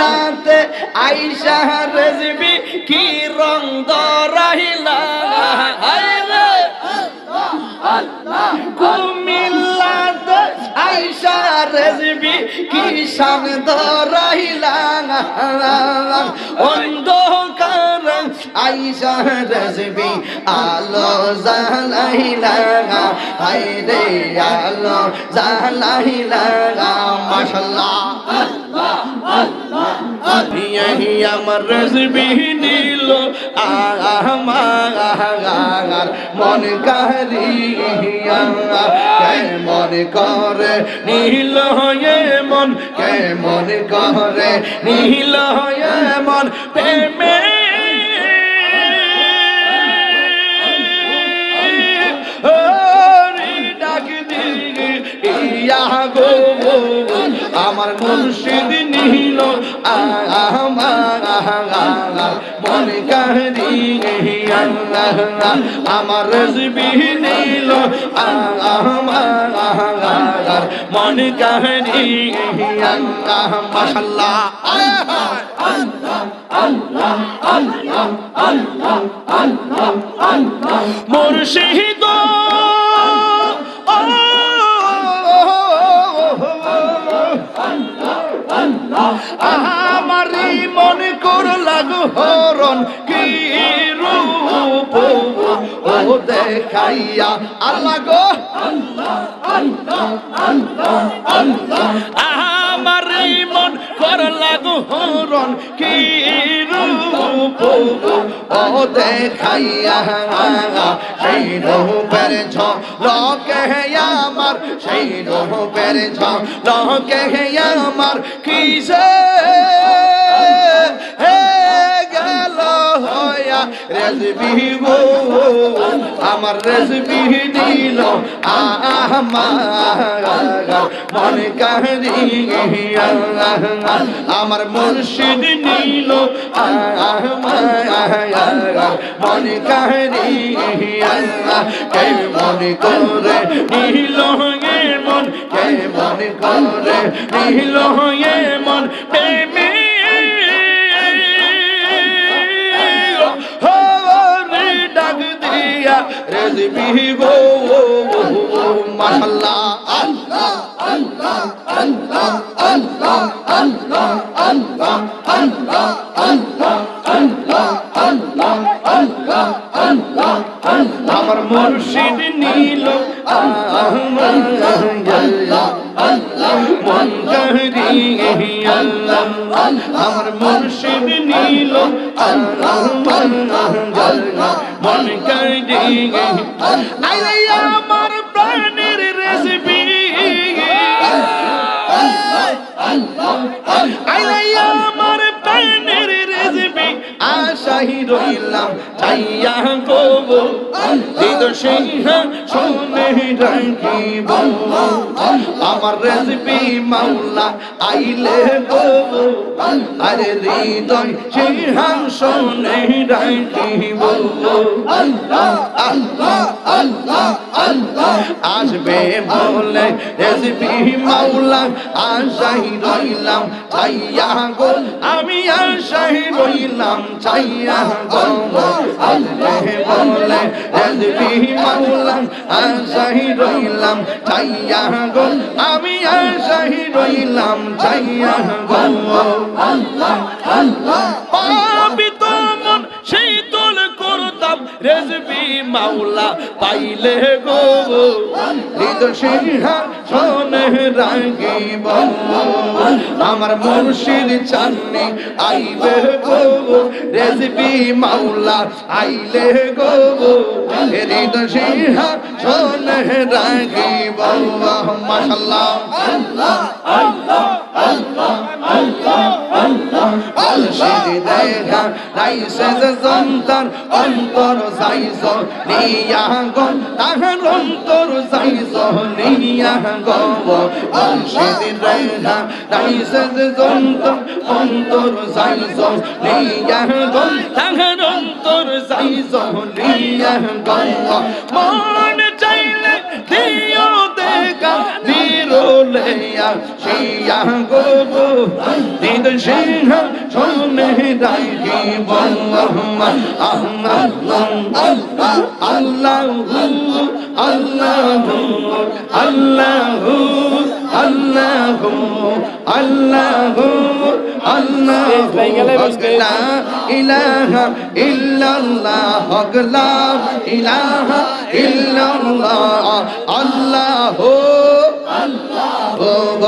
কুমিল্লাতে আইসা রেজবি কি রং দরাইলা কুমিল্লাতে আইসা রেজবি কি শান দরাইলা অন্ধকার আইসা রেজবি, আলো জালাইলা হায়রে আলো জালাইলা মাশাল্লাহ। यही আমার রজবি নীল আমার মন কারিয়া কেমন করে নীল হয়ে মন, কেমন করে নীল হয়ে মন প্রেমে গো আমার মুর্শিদ নীল আমার মন কারি আমার রজবি নীল মন মাশাল্লাহ মুর্শিদ দেখাইয়া আল্লাহ গো। আমারই মন কর লাগু হরণ কি রূপ ও দেখাইয়া সেই রূপের ঝলকে আমার সেই রূপের ঝলকে আমার। কিসে রেজবি আমার রেজবি দিল আমার কারি আমার মুর্শিদ নিল মনে কারি কে মনে করে নিল মন, কে মনে করে নিল গো মাশাল্লাহ আল্লাহ আল্লাহ আল্লাহ আল্লাহ আল্লাহ আল্লাহ আল্লাহ আল্লাহ আল্লাহ মন করি আল্লাহ আমার মুর্শিদ নীল মন করি আইলে আমার প্রাণের রেসিপি আইলে আমার প্রাণের রেসিপি আশাহি রইলাম চাইয়া গো সিংহ শুনে আমার রেসিপি মাওলা আইলে গো। আরে হৃদয় সিংহাসনে রাখিব আল্লাহ আল্লাহ আল্লাহ আল্লাহ আসবে বলে রেসিপি মাওলা, আশাই রইলাম চাইয়া গো। আমি আশাই রইলাম চাইয়া গো। আসবে বলে রেসিপি মাওলা আশাই রইলাম চাইয়া গো আমি আর আশাই রইলাম চাইয়া গো আল্লাহ আল্লাহ রেজবি মাওলা পাইলে গো। হৃদ সিংহা রাগিব আমার মুর্শিদ চান্নি আইবে গো। রেজবি মাওলা আইলে গো। হৃদ সিংহা শোনে রাগিব মাশাল্লাহ আল্লাহ আল্লাহ আল্লাহ আল্লাহ আল্লাহ। মুর্শিদ দেখা রাইসে যে সন্তান অন্তর যাইছ নিয়া গো তাহার অন্তর যাইছ নিয়া গো মুর্শিদ দেখা রাইসে যে সন্তান অন্তর যাইছ নিয়া তাহার অন্তর যাইছ নিয়া মন রোলে আসিয়া গো নিদ সিংহ শোনে রাখিব আল্লাহ আল্লাহ আল্লাহ আল্লাহ আল্লাহ আল্লাহ হকলা ইলাহা ইল্লাল্লাহ হকলা ইলাহা ইল্লাল্লাহ আল্লাহ